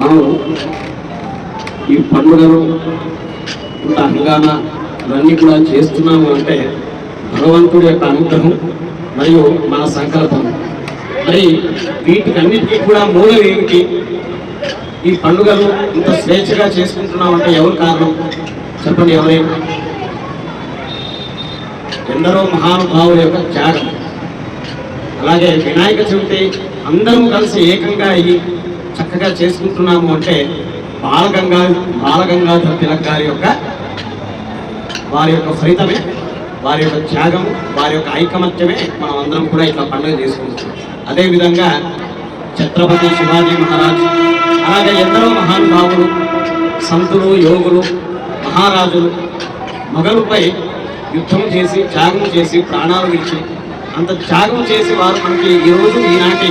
మనం ఈ పండుగలు ఇంత ఇవన్నీ కూడా చేస్తున్నాము అంటే భగవంతుడి యొక్క అనుగ్రహం మరియు మన సంకల్పం. మరి వీటికన్నిటికీ కూడా మూలం ఏమిటి? ఈ పండుగలు ఇంత స్వేచ్ఛగా చేసుకుంటున్నాం అంటే ఎవరు కారణం? చెప్పండి ఎవరైనా. ఎందరో మహానుభావుల యొక్క త్యాగం. అలాగే వినాయక చవితి అందరం కలిసి ఏకంగా అయ్యి చక్కగా చేసుకుంటున్నాము అంటే బాలగంగా బాలగంగాధర తిలక్ గారి యొక్క వారి యొక్క ఫలితమే వారి యొక్క త్యాగం వారి యొక్క ఐకమత్యమే మనం అందరం కూడా ఇట్లా పండుగ చేసుకుంటున్నాం. అదేవిధంగా ఛత్రపతి శివాజీ మహారాజ్ అలాగే ఎందరో మహానుభావులు సంతులు యోగులు మహారాజులు మొగలుపై యుద్ధం చేసి త్యాగం చేసి ప్రాణాలు విడిచి అంత త్యాగం చేసి వారు మనకి ఈరోజు ఈనాటి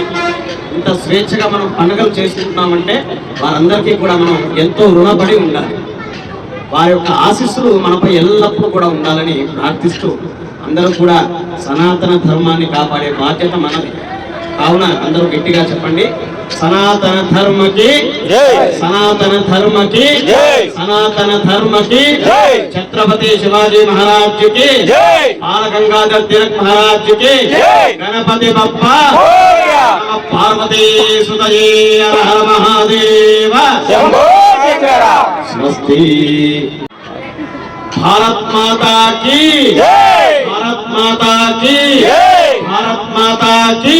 ఇంత స్వేచ్ఛగా మనం పండుగలు చేసుకుంటున్నామంటే వారందరికీ కూడా మనం ఎంతో రుణపడి ఉండాలి వారి యొక్క ఆశీస్సులు మనపై ఎల్లప్పుడూ కూడా ఉండాలని ప్రార్థిస్తూ అందరూ కూడా సనాతన ధర్మాన్ని కాపాడే బాధ్యత మనది కావున అందరూ గట్టిగా చెప్పండి సనాతన ధర్మకి. సనాతన ధర్మకి. సనాతన ధర్మకి. ఛత్రపతి శివాజీ మహారాజ్కి. బాలగంగాధర్ తిలక్ మహారాజ్కి జై. గణపతి బప్ప. పార్వతీ సుతయే హర మహాదేవ స్వస్తి భారత్ మాతా కీ భారత్ మాతా కీ భారత్ మాతా కీ